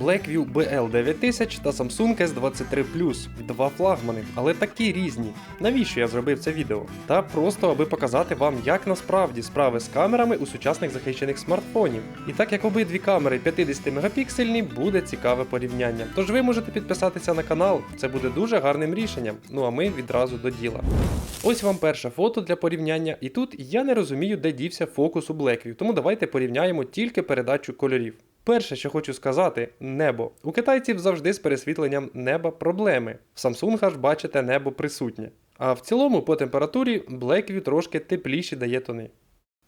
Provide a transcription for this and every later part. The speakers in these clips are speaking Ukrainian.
Blackview BL9000 та Samsung S23 Plus. Два флагмани, але такі різні. Навіщо я зробив це відео? Та просто аби показати вам, як насправді справи з камерами у сучасних захищених смартфонів. І так як обидві камери 50 мегапіксельні, буде цікаве порівняння. Тож ви можете підписатися на канал, це буде дуже гарним рішенням. Ну а ми відразу до діла. Ось вам перше фото для порівняння, і тут я не розумію, де дівся фокус у Blackview, тому давайте порівняємо тільки передачу кольорів. Перше, що хочу сказати, небо. У китайців завжди з пересвітленням неба проблеми. В Samsung ж бачите небо присутнє. А в цілому по температурі Blackview трошки тепліші дає тони.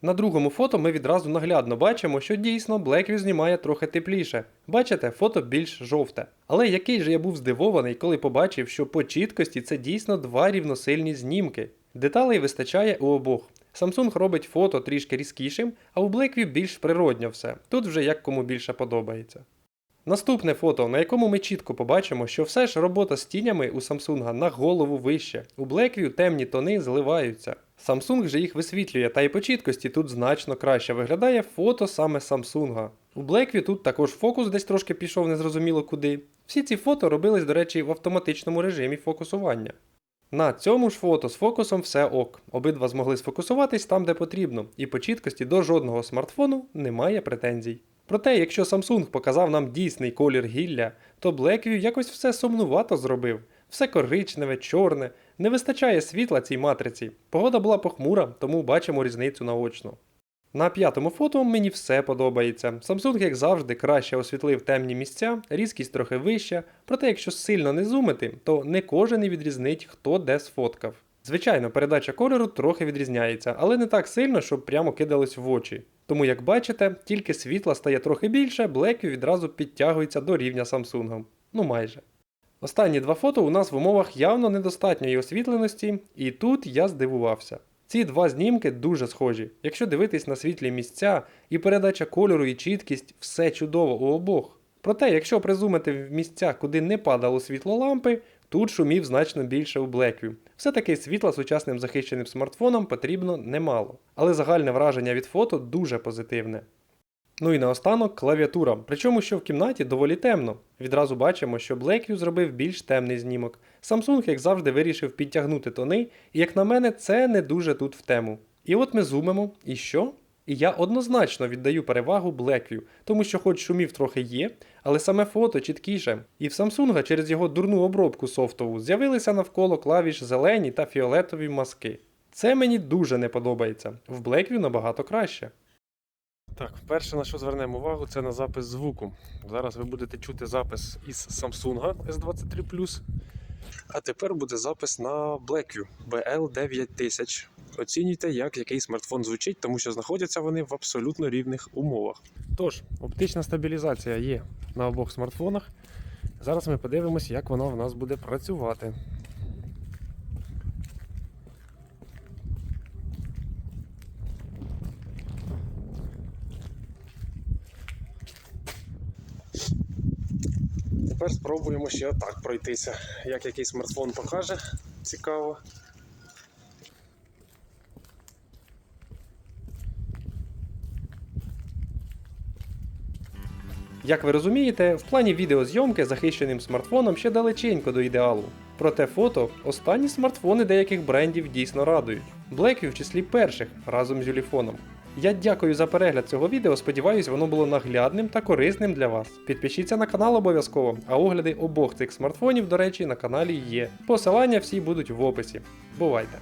На другому фото ми відразу наглядно бачимо, що дійсно Blackview знімає трохи тепліше. Бачите, фото більш жовте. Але який же я був здивований, коли побачив, що по чіткості це дійсно два рівносильні знімки. Деталей вистачає у обох. Samsung робить фото трішки різкішим, а у Blackview більш природньо все. Тут вже як кому більше подобається. Наступне фото, на якому ми чітко побачимо, що все ж робота з тінями у Samsung на голову вище. У Blackview темні тони зливаються. Samsung же їх висвітлює, та й по чіткості тут значно краще виглядає фото саме Samsung. У Blackview тут також фокус десь трошки пішов незрозуміло куди. Всі ці фото робились, до речі, в автоматичному режимі фокусування. На цьому ж фото з фокусом все ок. Обидва змогли сфокусуватись там, де потрібно, і по чіткості до жодного смартфону немає претензій. Проте, якщо Samsung показав нам дійсний колір гілля, то Blackview якось все сумнувато зробив. Все коричневе, чорне, не вистачає світла цій матриці. Погода була похмура, тому бачимо різницю наочно. На п'ятому фото мені все подобається. Samsung, як завжди, краще освітлив темні місця, різкість трохи вища, проте якщо сильно не зумити, то не кожен і відрізнить, хто де сфоткав. Звичайно, передача кольору трохи відрізняється, але не так сильно, щоб прямо кидалось в очі. Тому, як бачите, тільки світла стає трохи більше, Blackview відразу підтягується до рівня Samsung. Ну майже. Останні два фото у нас в умовах явно недостатньої освітленості, і тут я здивувався. Ці два знімки дуже схожі. Якщо дивитись на світлі місця, і передача кольору і чіткість, все чудово у обох. Проте, якщо призумити в місця, куди не падало світло лампи, тут шумів значно більше у Blackview. Все-таки світла сучасним захищеним смартфонам потрібно немало. Але загальне враження від фото дуже позитивне. Ну і наостанок клавіатура. Причому що в кімнаті доволі темно. Відразу бачимо, що Blackview зробив більш темний знімок. Samsung, як завжди, вирішив підтягнути тони, і як на мене, це не дуже тут в тему. І от ми зумимо, і що? І я однозначно віддаю перевагу Blackview, тому що хоч шумів трохи є, але саме фото чіткіше. І в Samsung через його дурну обробку софтову з'явилися навколо клавіш зелені та фіолетові маски. Це мені дуже не подобається. В Blackview набагато краще. Так, перше на що звернемо увагу, це на запис звуку. Зараз ви будете чути запис із Samsung S23 А тепер буде запис на Blackview BL9000. Оцінюйте, як який смартфон звучить, тому що знаходяться вони в абсолютно рівних умовах. Тож, оптична стабілізація є на обох смартфонах. Зараз ми подивимося, як вона в нас буде працювати. Тепер спробуємо ще отак пройтися. Як який смартфон покаже, цікаво. Як ви розумієте, в плані відеозйомки захищеним смартфоном ще далеченько до ідеалу. Проте фото останні смартфони деяких брендів дійсно радують. Blackview в числі перших разом з Юліфоном. Я дякую за перегляд цього відео, сподіваюсь, воно було наглядним та корисним для вас. Підпишіться на канал обов'язково, а огляди обох цих смартфонів, до речі, на каналі є. Посилання всі будуть в описі. Бувайте!